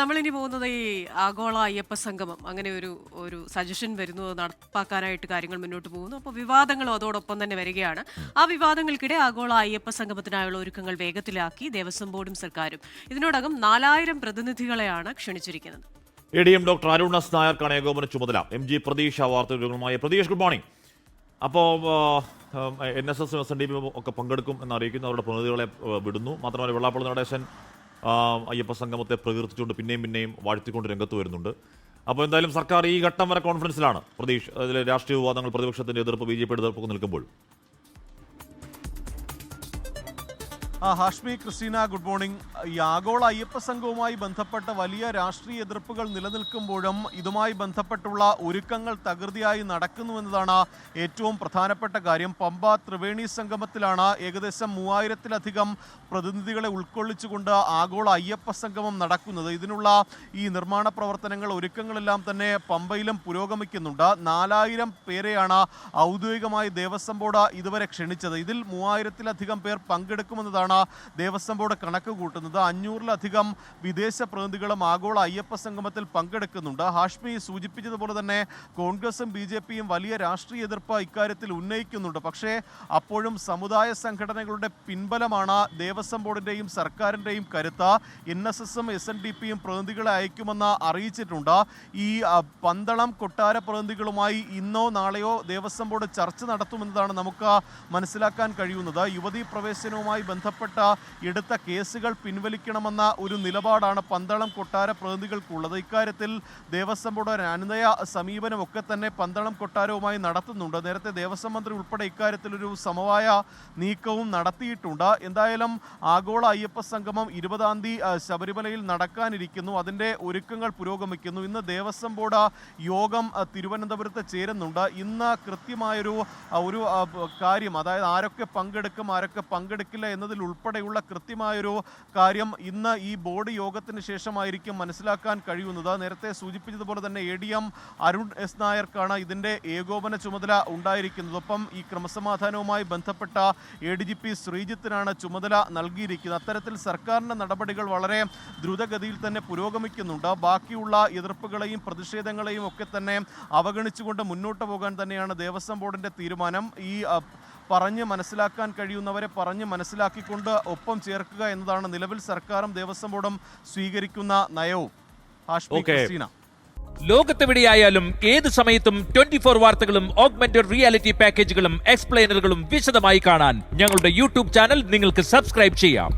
നമ്മൾ ഇനി പോകുന്നത് ഈ ആഗോള അയ്യപ്പ സംഗമം. അങ്ങനെ ഒരു ഒരു സജഷൻ വരുന്നു. നടപ്പാക്കാനായിട്ട് കാര്യങ്ങൾ മുന്നോട്ട് പോകുന്നു. അപ്പോൾ വിവാദങ്ങളും അതോടൊപ്പം തന്നെ വരികയാണ്. ആ വിവാദങ്ങൾക്കിടെ ആഗോള അയ്യപ്പ സംഗമത്തിനായുള്ള ഒരുക്കങ്ങൾ വേഗത്തിലാക്കി ദേവസ്വം ബോർഡും സർക്കാരും. ഇതിനോടകം നാലായിരം പ്രതിനിധികളെയാണ് ക്ഷണിച്ചിരിക്കുന്നത്. എ ഡി എം ഡോക്ടർ അരുണസ് നായർക്കാണ് ഏകോപന ചുമതല. എം ജി പ്രതീഷ് വാർത്തകളുമായി. പ്രതീഷ് ഗുഡ് മോർണിംഗ് അപ്പോൾ N S S S N D P ഒക്കെ പങ്കെടുക്കും എന്നറിയിക്കുന്നു അവരുടെ പ്രതിനിധികളെ വിടുന്നു. മാത്രമല്ല വെള്ളാപ്പള്ളി നടേശൻ അയ്യപ്പ സംഗമത്തെ പ്രകീർത്തിച്ചുകൊണ്ട് പിന്നെയും പിന്നെയും വാഴ്ത്തിക്കൊണ്ട് രംഗത്ത് വരുന്നുണ്ട്. അപ്പോൾ എന്തായാലും സർക്കാർ ഈ ഘട്ടം വരെ കോൺഫറൻസിലാണ് പ്രതീക്ഷ അതിലെ രാഷ്ട്രീയ വിവാദങ്ങൾ പ്രതിപക്ഷത്തിന്റെ എതിർപ്പ് ബി ജെ പിയുടെ എതിർപ്പൊക്കെ നിൽക്കുമ്പോൾ. Hashmi Christina good morning. ഈ ആഗോള അയ്യപ്പ സംഘവുമായി ബന്ധപ്പെട്ട വലിയ രാഷ്ട്രീയ എതിർപ്പുകൾ നിലനിൽക്കുമ്പോഴും ഇതുമായി ബന്ധപ്പെട്ടുള്ള ഒരുക്കങ്ങൾ തകൃതിയായി നടക്കുന്നുവെന്നതാണ് ഏറ്റവും പ്രധാനപ്പെട്ട കാര്യം. പമ്പ ത്രിവേണി സംഗമത്തിലാണ് ഏകദേശം മൂവായിരത്തിലധികം പ്രതിനിധികളെ ഉൾക്കൊള്ളിച്ചുകൊണ്ട് ആഗോള അയ്യപ്പ സംഗമം നടക്കുന്നത്. ഇതിനുള്ള ഈ നിർമ്മാണ പ്രവർത്തനങ്ങൾ ഒരുക്കങ്ങളെല്ലാം തന്നെ പമ്പയിലും പുരോഗമിക്കുന്നുണ്ട്. നാലായിരം പേരെയാണ് ഔദ്യോഗികമായി ദേവസ്വം ബോർഡ് ഇതുവരെ ക്ഷണിച്ചത്. ഇതിൽ മൂവായിരത്തിലധികം പേർ പങ്കെടുക്കുമെന്നതാണ് ദേവസ്വം ബോർഡ് കണക്ക് കൂട്ടുന്നത്. അഞ്ഞൂറിലധികം വിദേശ പ്രതിനിധികളും ആഗോള അയ്യപ്പ സംഗമത്തിൽ പങ്കെടുക്കുന്നുണ്ട്. ഹാഷ്മി സൂചിപ്പിച്ചതുപോലെ തന്നെ കോൺഗ്രസും ബി ജെ പിയും വലിയ രാഷ്ട്രീയ എതിർപ്പ് ഇക്കാര്യത്തിൽ ഉന്നയിക്കുന്നുണ്ട്. പക്ഷേ അപ്പോഴും സമുദായ സംഘടനകളുടെ പിൻബലമാണ് ദേവസ്വം ബോർഡിന്റെയും സർക്കാരിന്റെയും കരുത്ത് എൻ എസ് എസും എസ് എൻ ഡി പിയും പ്രതിനിധികളെ അയക്കുമെന്ന് അറിയിച്ചിട്ടുണ്ട്. ഈ പന്തളം കൊട്ടാര പ്രതിനിധികളുമായി ഇന്നോ നാളെയോ ദേവസ്വം ബോർഡ് ചർച്ച നടത്തുമെന്നതാണ് നമുക്ക് മനസ്സിലാക്കാൻ കഴിയുന്നത്. യുവതീ പ്രവേശനവുമായി ബന്ധപ്പെട്ട എടുത്ത കേസുകൾ പിൻവലിക്കണമെന്ന ഒരു നിലപാടാണ് പന്തളം കൊട്ടാര പ്രതിനിധികൾക്കുള്ളത്. ഇക്കാര്യത്തിൽ ദേവസ്വം ബോർഡ് അനുനയ സമീപനമൊക്കെ തന്നെ പന്തളം കൊട്ടാരവുമായി നടത്തുന്നുണ്ട്. നേരത്തെ ദേവസ്വം മന്ത്രി ഉൾപ്പെടെ ഇക്കാര്യത്തിൽ ഒരു സമവായ നീക്കവും നടത്തിയിട്ടുണ്ട്. എന്തായാലും ആഗോള അയ്യപ്പ സംഗമം ഇരുപതാം തീയതി ശബരിമലയിൽ നടക്കാനിരിക്കുന്നു. അതിന്റെ ഒരുക്കങ്ങൾ പുരോഗമിക്കുന്നു. ഇന്ന് ദേവസ്വം ബോർഡ് യോഗം തിരുവനന്തപുരത്ത് ചേരുന്നുണ്ട്. ഇന്ന് കൃത്യമായൊരു ഒരു കാര്യം അതായത് ആരൊക്കെ പങ്കെടുക്കും ആരൊക്കെ പങ്കെടുക്കില്ല എന്നതിൽ ഉൾപ്പെടെയുള്ള കൃത്യമായൊരു കാര്യം ഇന്ന് ഈ ബോർഡ് യോഗത്തിന് ശേഷമായിരിക്കും മനസ്സിലാക്കാൻ കഴിയുന്നത്. നേരത്തെ സൂചിപ്പിച്ചതുപോലെ തന്നെ A D M Arun S നായർക്കാണ് ഇതിന്റെ ഏകോപന ചുമതല ഉണ്ടായിരിക്കുന്നത്. ഒപ്പം ഈ ക്രമസമാധാനവുമായി ബന്ധപ്പെട്ട എ ഡി ജി പി ശ്രീജിത്തിനാണ് ചുമതല നൽകിയിരിക്കുന്നത്. അത്തരത്തിൽ സർക്കാരിന്റെ നടപടികൾ വളരെ ദ്രുതഗതിയിൽ തന്നെ പുരോഗമിക്കുന്നുണ്ട്. ബാക്കിയുള്ള എതിർപ്പുകളെയും പ്രതിഷേധങ്ങളെയും ഒക്കെ തന്നെ അവഗണിച്ചുകൊണ്ട് മുന്നോട്ട് പോകാൻ തന്നെയാണ് ദേവസ്വം ബോർഡിന്റെ തീരുമാനം. ഈ പറഞ്ഞ് മനസ്സിലാക്കാൻ കഴിയുന്നവരെ പറഞ്ഞ് മനസ്സിലാക്കിക്കൊണ്ട് ഒപ്പം ചേർക്കുക എന്നതാണ് നിലവിൽ സർക്കാരും ദേവസ്വം ബോർഡും സ്വീകരിക്കുന്ന നയവും. ലോകത്തെവിടെയായാലും ഏത് സമയത്തും ട്വന്റി ഫോർ വാർത്തകളും ഓഗ്മെന്റഡ് റിയാലിറ്റി പാക്കേജുകളും എക്സ്പ്ലെയിനറുകളും വിശദമായി കാണാൻ ഞങ്ങളുടെ യൂട്യൂബ് ചാനൽ നിങ്ങൾക്ക് സബ്സ്ക്രൈബ് ചെയ്യാം.